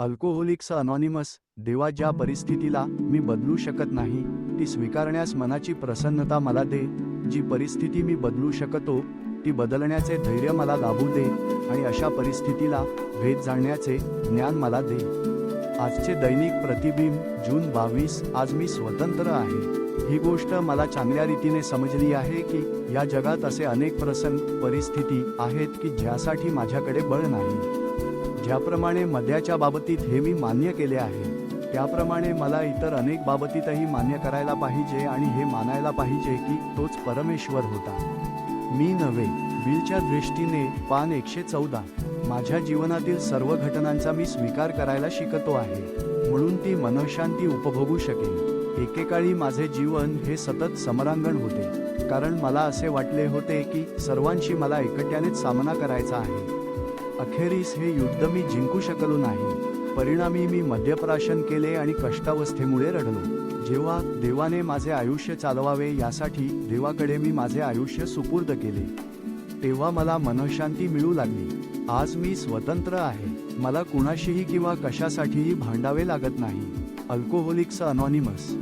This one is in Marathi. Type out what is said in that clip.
अल्कोहोलिक्स अनॉनिमस देवा ज्या परिस्थितीला मी बदलू शकत नाही ती स्वीकारण्यास मनाची प्रसन्नता मला दे. जी परिस्थिती मी बदलू शकतो ती बदलण्याचे धैर्य मला लाभू दे आणि अशा परिस्थितीला भेद जाणण्याचे ज्ञान मला दे. आजचे दैनिक प्रतिबिंब जून बावीस आज मी स्वतंत्र आहे. ही गोष्ट मला चांगल्या रीतीने समजली आहे की या जगात असे अनेक प्रसंग परिस्थिती आहेत की ज्यासाठी माझ्याकडे बळ नाही. ज्याप्रमाणे मद्याच्या बाबतीत हे मी मान्य केले आहे त्याप्रमाणे मला इतर अनेक बाबतीतही मान्य करायला पाहिजे आणि हे मानायला पाहिजे की तोच परमेश्वर होता. मी नव्हे बिलच्या दृष्टीने पान एकशे चौदा. माझ्या जीवनातील सर्व घटनांचा मी स्वीकार करायला शिकतो आहे म्हणून ती मनशांती उपभोगू शकेल एकेकाळी माझे जीवन हे सतत समरांगण होते कारण मला असे वाटले होते की सर्वांशी मला एकट्यानेच सामना करायचा आहे. अखेरीस हे युद्ध मी जिंकू शकलो नाही. परिणामी मी मद्यप्राशन केले आणि कष्टावस्थेमुळे रडलो. जेव्हा देवाने माझे आयुष्य चालवावे यासाठी देवाकडे मी माझे आयुष्य सुपूर्द केले. तेव्हा मला मनशांती मिळू लागली. आज मी स्वतंत्र आहे. मला कुणाशीही किंवा कशासाठीही भांडावे लागत नाही. Alcoholics Anonymous.